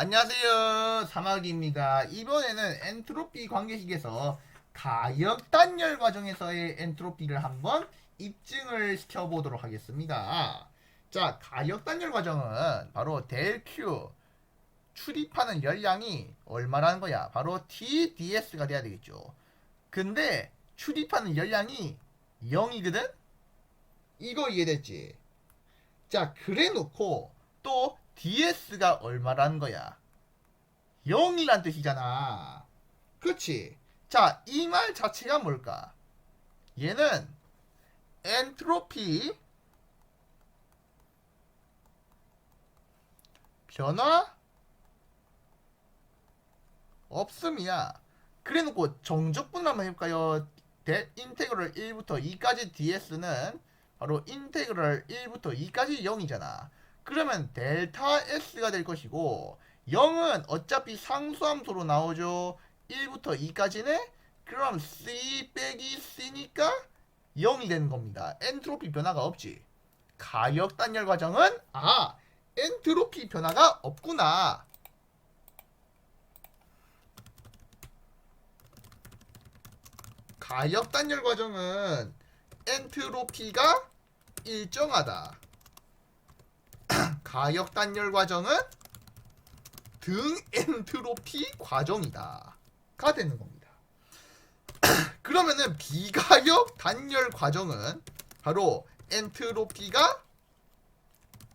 안녕하세요. 사막입니다. 이번에는 엔트로피 관계식에서 가역 단열 과정에서의 엔트로피를 한번 입증을 시켜보도록 하겠습니다. 자 가역 단열 과정은 바로 델 Q 출입하는 열량이 얼마라는 거야? 바로 TDS가 돼야 되겠죠. 근데 출입하는 열량이 0이거든? 이거 이해됐지? 자 그래 놓고 또 DS가 얼마라는 거야? 0이란 뜻이잖아. 그치? 자, 이 말 자체가 뭘까? 얘는 엔트로피 변화 없음이야. 그래 놓고 정적분 한번 해볼까요? 대, 인테그럴 1부터 2까지 DS는 바로 인테그럴 1부터 2까지 0이잖아. 그러면 델타 S가 될 것이고 0은 어차피 상수함수로 나오죠. 1부터 2까지는 그럼 C 빼기 C니까 0이 되는 겁니다. 엔트로피 변화가 없지. 가역 단열 과정은 아 엔트로피 변화가 없구나. 가역 단열 과정은 엔트로피가 일정하다. 가역 단열 과정은 등 엔트로피 과정이다. 가 되는 겁니다. 그러면은 비가역 단열 과정은 바로 엔트로피가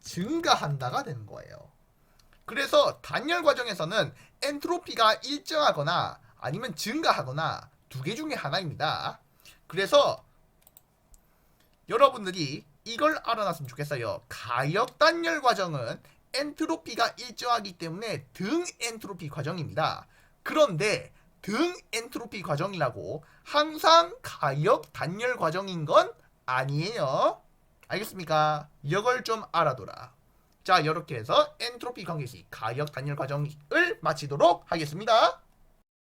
증가한다가 되는 거예요. 그래서 단열 과정에서는 엔트로피가 일정하거나 아니면 증가하거나 두 개 중에 하나입니다. 그래서 여러분들이 이걸 알아놨으면 좋겠어요. 가역 단열 과정은 엔트로피가 일정하기 때문에 등 엔트로피 과정입니다. 그런데 등 엔트로피 과정이라고 항상 가역 단열 과정인 건 아니에요. 알겠습니까? 이걸 좀 알아둬라. 자, 이렇게 해서 엔트로피 관계식 가역 단열 과정을 마치도록 하겠습니다.